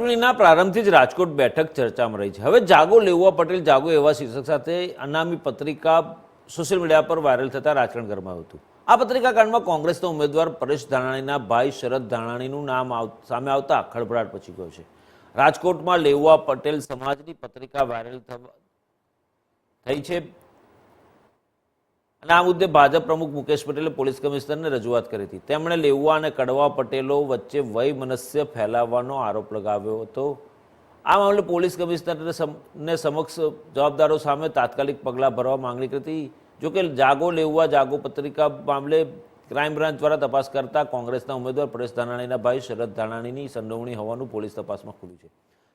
ચૂંટણીના પ્રારંભથી જ રાજકોટ બેઠક ચર્ચામાં રહી છે. હવે જાગો લેવા પટેલ, જાગો એવા શીર્ષક સાથે અનામી પત્રિકા સોશિયલ મીડિયા પર વાયરલ થતા રાજકારણ ગરમાયું હતું. આ પત્રિકા કાંડમાં કોંગ્રેસના ઉમેદવાર પરેશ ધાનાણીના ભાઈ શરદ ધાનાણીનું નામ સામે આવતા ખળભળાટ પછી ગયો છે. રાજકોટમાં લેવા પટેલ સમાજની પત્રિકા વાયરલ થવા, થઈ છે. અને આ મુદ્દે ભાજપ પ્રમુખ મુકેશ પટેલે પોલીસ કમિશનરને રજૂઆત કરી હતી. તેમણે લેવા અને કડવા પટેલો વચ્ચે વયમનસ્ય ફેલાવવાનો આરોપ લગાવ્યો હતો. આ મામલે પોલીસ કમિશનરને સમ- સમક્ષ જવાબદારો સામે તાત્કાલિક પગલાં ભરવા માંગણી કરી હતી. જોકે જાગો લેવા જાગો પત્રિકા મામલે ક્રાઇમ બ્રાન્ચ દ્વારા તપાસ કરતા કોંગ્રેસના ઉમેદવાર પરેશ ધાનાણીના ભાઈ શરદ ધાનાણીની સંડોવણી હોવાનું પોલીસ તપાસમાં ખુલ્યું છે.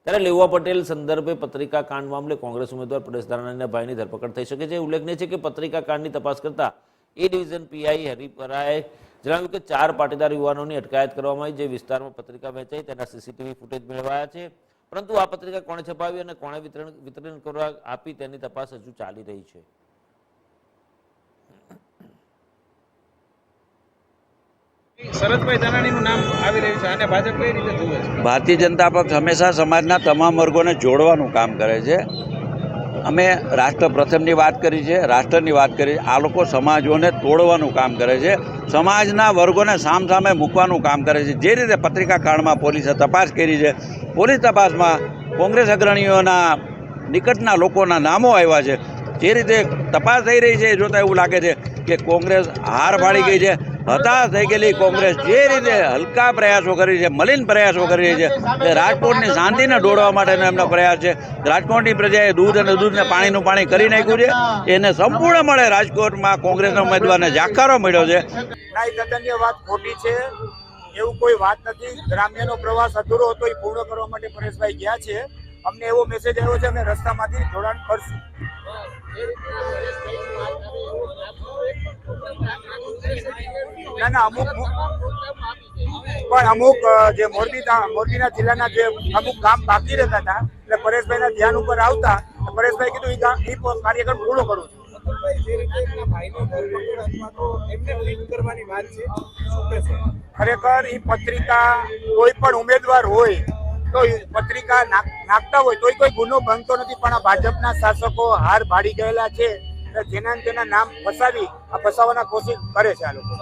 ત્યારે લેવા પટેલ સંદર્ભે પત્રિકા કાંડ મામલે કોંગ્રેસ ઉમેદવાર પરેશ ધાનાણીના ભાઈની ધરપકડ થઈ શકે છે. ઉલ્લેખનીય છે કે પત્રિકા કાંડની તપાસ કરતા એ ડિવિઝન પીઆઈ હરિપરાએ જણાવ્યું કે ચાર પાટીદાર યુવાનોની અટકાયત કરવામાં આવી, જે વિસ્તારમાં પત્રિકા વહેંચાઈ તેના સીસીટીવી ફૂટેજ મેળવાયા છે. પરંતુ આ પત્રિકા કોણે છપાવી અને કોણે વિતરણ વિતરણ કરવા આપી તેની તપાસ હજુ ચાલી રહી છે. ભારતીય જનતા પક્ષ હંમેશા સમાજના તમામ વર્ગોને જોડવાનું કામ કરે છે. અમે રાષ્ટ્ર પ્રથમની વાત કરી છે, રાષ્ટ્રની વાત કરી આ લોકો સમાજોને તોડવાનું કામ કરે છે. સમાજના વર્ગોને સામસામે મૂકવાનું કામ કરે છે. જે રીતે પત્રિકા કાંડમાં પોલીસે તપાસ કરી છે, પોલીસ તપાસમાં કોંગ્રેસ અગ્રણીઓના નિકટના લોકોના નામો આવ્યા છે. જે રીતે તપાસ થઈ રહી છે જોતાં એવું લાગે છે કે કોંગ્રેસ હાર પાડી ગઈ છે. હતાશ થઈ ગયેલી કોંગ્રેસ. જે રીતે હલકા પ્રયાસો કરી છે, મલિન પ્રયાસો કરી છે, એ રાજકોટની શાંતિને દોડવા માટેનો એમનો પ્રયાસ છે. રાજકોટની પ્રજાએ દૂધ અને દૂધને પાણીનું પાણી કરી નાખ્યું છે. એને સંપૂર્ણ મળે રાજકોટમાં કોંગ્રેસના ઉમેદવારને જાકારો મળ્યો છે. એ વાત ખોટી છે. એવું કોઈ વાત નથી. ગ્રામ્યનો પ્રવાસ અધૂરો હતો, એ પૂર્ણ કરવા માટે પરેશભાઈ ગયા છે. અમને એવો મેસેજ આવ્યો છે, અમે રસ્તામાંથી જોડાણ કરશું. ના ના અમુક પણ અમુક જે મોરબી મોરબીના જિલ્લાના જે અમુક કામ બાકી રહેતા હતા એટલે પરેશભાઈના ધ્યાન ઉપર આવતા પરેશભાઈ કીધું એ કાર્યક્રમ પૂરો કરું છું. ખરેખર એ પત્રિકા કોઈ પણ ઉમેદવાર હોય તો પત્રિકા નાખ- નાખતા હોય તોય કોઈ ગુનો બનતો નથી પણ આ ભાજપના શાસકો હાર ભાડી ગયેલા છે. જેના તેના નામ ફસાવી આ ફસાવવાના કોશિશ કરે છે આ લોકો.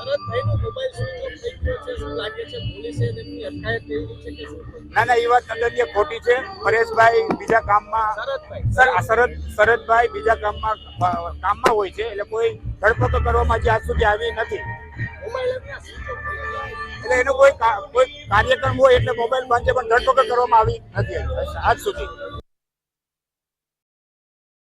ના ના એ વાત તદ્દનીય ખોટી છે. પરેશભાઈ બીજા કામમાં સર શરદ શરદભાઈ બીજા કામમાં કામમાં હોય છે. એટલે કોઈ ધરપકડ કરવામાં હજી આજ સુધી આવી નથી. એટલે એનો કોઈ કોઈ કાર્યક્રમ હોય એટલે મોબાઈલ બંધ છે પણ ધરપકડ કરવામાં આવી નથી આજ સુધી.